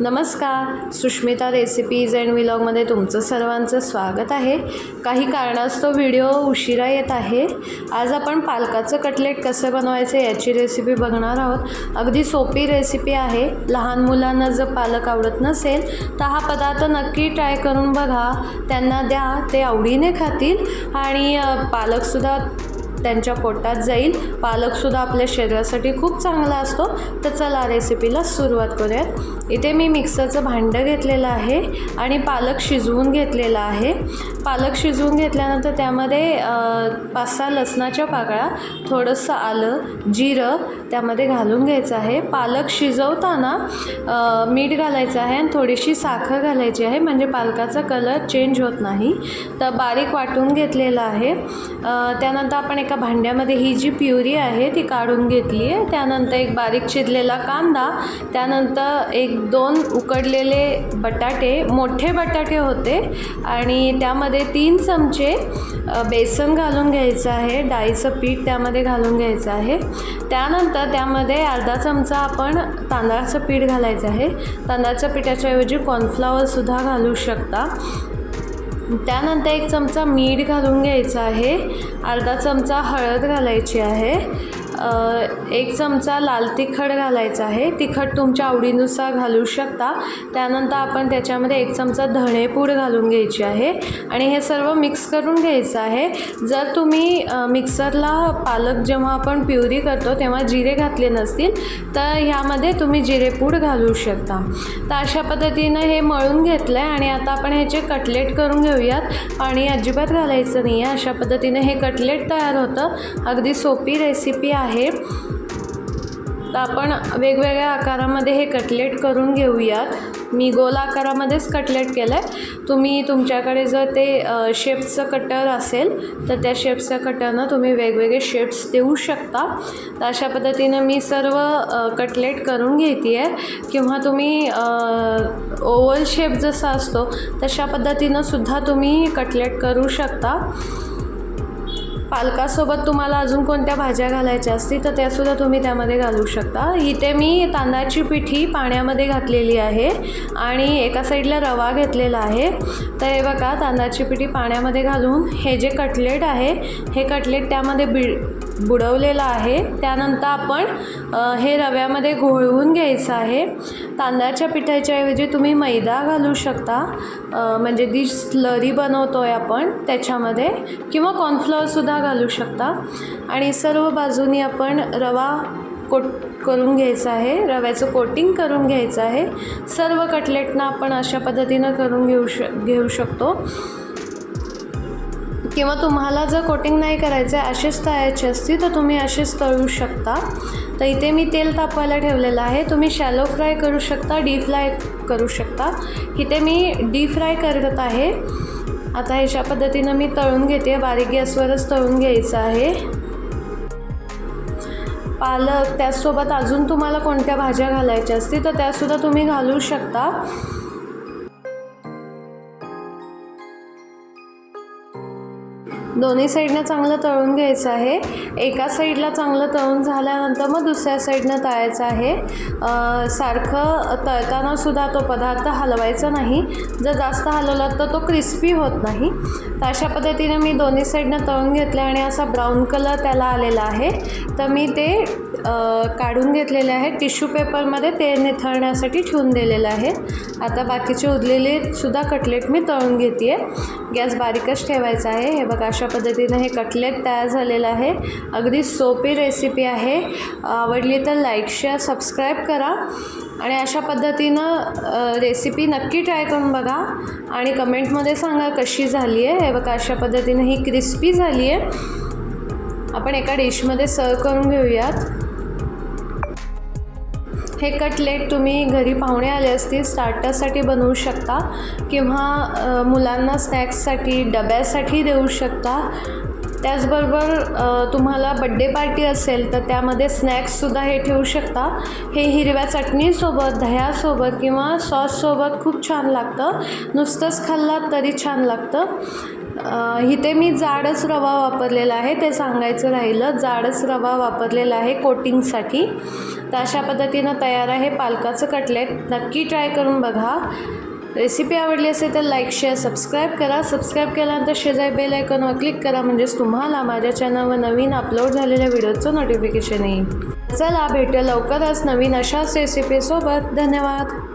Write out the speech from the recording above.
नमस्कार Sushmita recipes and विलॉगमध्ये तुमचं सर्वांचं स्वागत आहे. काही कारणास्तव व्हिडिओ उशिरा येत आहे. आज आपण पालकाचं कटलेट कसं बनवायचं याची रेसिपी बघणार आहोत. अगदी सोपी रेसिपी आहे. लहान मुलांना जर पालक आवडत नसेल तर हा पदार्थ नक्की ट्राय करून बघा. त्यांना द्या ते आवडीने खातील. आणि पालकसुद्धा त्यांच्या पोटात जाईल. पालकसुद्धा आपल्या शरीरासाठी खूप चांगला असतो. तर चला रेसिपीला सुरुवात करूयात. इथे मी मिक्सरचं भांडं घेतलेलं आहे आणि पालक शिजवून घेतलेला आहे. पालक शिजवून घेतल्यानंतर त्यामध्ये पाच सहा लसणाच्या पाकळ्या थोडंसं आलं जिरं त्यामध्ये घालून घ्यायचं आहे. पालक शिजवताना मीठ घालायचं आहे आणि थोडीशी साखर घालायची आहे. म्हणजे पालकाचा कलर चेंज होत नाही. तर बारीक वाटून घेतलेलं आहे. त्यानंतर आपण एका भांड्यामध्ये ही जी प्युरी आहे ती काढून घेतली आहे. त्यानंतर एक बारीक चिरलेला कांदा त्यानंतर एक दोन उकडलेले बटाटे मोठे बटाटे होते. आणि त्यामध्ये तीन चमचे बेसन घालून घ्यायचं आहे. डाळीचं पीठ त्यामध्ये घालून घ्यायचं आहे. त्यानंतर त्यामध्ये अर्धा चमचा आपण तांदळाचं पीठ घालायचं आहे. तांदळाच्या पिठाच्याऐवजी कॉर्नफ्लॉवरसुद्धा घालू शकता. त्यानंतर एक चमचा मीठ घालून घ्यायचं आहे. अर्धा चमचा हळद घालायची आहे. एक चमचा लाल तिखट घालायचा आहे. तिखट तुमच्या आवडीनुसार घालू शकता. त्यानंतर आपण त्याच्यामध्ये एक चमचा धणेपूड घालून घ्यायची आहे. आणि हे सर्व मिक्स करून घ्यायचं आहे. जर तुम्ही मिक्सरला पालक जेव्हा आपण प्युरी करतो तेव्हा जिरे घातले नसतील तर ह्यामध्ये तुम्ही जिरेपूड घालू शकता. तर अशा पद्धतीनं हे मळून घेतलं आहे आणि आता आपण ह्याचे कटलेट करून घेऊयात. पाणी अजिबात घालायचं नाही आहे अशा पद्धतीने हे कटलेट तयार होतं. अगदी सोपी रेसिपी आहे. तर आपण वेगवेगळ्या आकारामध्ये हे कटलेट करून घेऊयात. मी गोल आकारामध्येच कटलेट केलं आहे तुम्ही तुमच्याकडे जर ते शेप्सचं कटर असेल तर त्या शेप्सच्या कटरनं तुम्ही वेगवेगळे शेप्स देऊ शकता. तर अशा पद्धतीनं मी सर्व कटलेट करून घेते आहे किंवा तुम्ही ओवल शेप जसा असतो तशा पद्धतीनं सुद्धा तुम्ही कटलेट करू शकता. पालकासोबत तुम्हाला अजून कोणत्या भाज्या घालायच्या असतील तर त्यासुद्धा तुम्ही त्यामध्ये घालू शकता. इथे मी तांदळाची पिठी पाण्यामध्ये घातलेली आहे आणि एका साईडला रवा घेतलेला आहे. तर हे बघा तांदळाची पिठी पाण्यामध्ये घालून हे जे कटलेट आहे हे कटलेट त्यामध्ये बिळ बुडवलेलं आहे. त्यानंतर आपण हे रव्यामध्ये घोळवून घ्यायचं आहे. तांदळाच्या पिठाच्या ऐवजी तुम्ही मैदा घालू शकता. म्हणजे जी स्लरी बनवतो आहे आपण त्याच्यामध्ये. किंवा कॉर्नफ्लॉवरसुद्धा घालू शकता. आणि सर्व बाजूनी आपण रवा कोट करून घ्यायचा आहे. रव्याचं कोटिंग करून घ्यायचं आहे. सर्व कटलेटना आपण अशा पद्धतीनं करून घेऊ श घेऊ शकतो. किंवा तुम्हाला जर कोटिंग नाही करायचं आहे अशीच तळायची असतील तर तुम्ही अशीच तळू शकता. तर इथे मी तेल तापवायला ठेवलेलं आहे. तुम्ही शॅलो फ्राय करू शकता डीप फ्राय करू शकता. इथे मी डीप फ्राय करत आहे. आता ह्याच्या पद्धतीनं मी तळून घेते. बारीक गॅसवरच तळून घ्यायचं आहे. पालक त्याचसोबत अजून तुम्हाला कोणत्या भाज्या घालायच्या असतील तर त्यासुद्धा तुम्ही घालू शकता. दोन्ही साईडनं चांगलं तळून घ्यायचं आहे. एका साईडला चांगलं तळून झाल्यानंतर मग दुसऱ्या साईडनं तळायचं आहे. सारखं तळताना सुद्धा तो पदार्थ हलवायचा नाही. जर जास्त हलवला तर तो क्रिस्पी होत नाही. तर अशा पद्धतीने मी दोन्ही साईडनं तळून घेतलं आणि असा ब्राऊन कलर त्याला आलेला आहे. तर मी ते काढून घेतलेले आहे टिश्यू पेपरमध्ये ते निथळण्यासाठी ठेवून दिलेलं आहे. आता बाकीचे उरलेले सुद्धा कटलेट मी तळून घेते आहे गॅस बारीकच ठेवायचा आहे. हे बघा अशा पद्धतीनं हे कटलेट तयार झालेलं आहे. अगदी सोपी रेसिपी आहे. आवडली तर लाईक शेअर सबस्क्राईब करा. आणि अशा पद्धतीनं रेसिपी नक्की ट्राय करून बघा. आणि कमेंटमध्ये सांगा कशी झाली आहे. हे बघा अशा पद्धतीनं ही क्रिस्पी झाली आहे. आपण एका डिशमध्ये सर्व करून घेऊयात. हे कटलेट तुम्ही घरी पाहुणे आले असतील स्टार्टरसाठी बनवू शकता किंवा मुलांना स्नॅक्ससाठी डब्यासाठी देऊ शकता. त्याचबरोबर तुम्हाला बड्डे पार्टी असेल तर त्यामध्ये स्नॅक्ससुद्धा हे ठेवू शकता. हे हिरव्या चटणीसोबत दह्यासोबत किंवा सॉससोबत खूप छान लागतं. नुसतंच खाल्लात तरी छान लागतं. इथे मी जाडच रवा वापरलेला आहे ते सांगायचं राहिलं. जाडच रवा वापरलेला आहे कोटिंगसाठी. तर अशा पद्धतीनं तयार आहे पालकाचं कटलेट. नक्की ट्राय करून बघा. रेसिपी आवडली असेल तर लाईक शेअर सबस्क्राईब करा. सबस्क्राईब केल्यानंतर शेजारी बेल आयकॉनवर क्लिक करा म्हणजेच तुम्हाला माझ्या चॅनलवर नवीन अपलोड झालेल्या व्हिडिओचं नोटिफिकेशन येईल. चला भेटूया लवकरच नवीन अशाच रेसिपीसोबत धन्यवाद.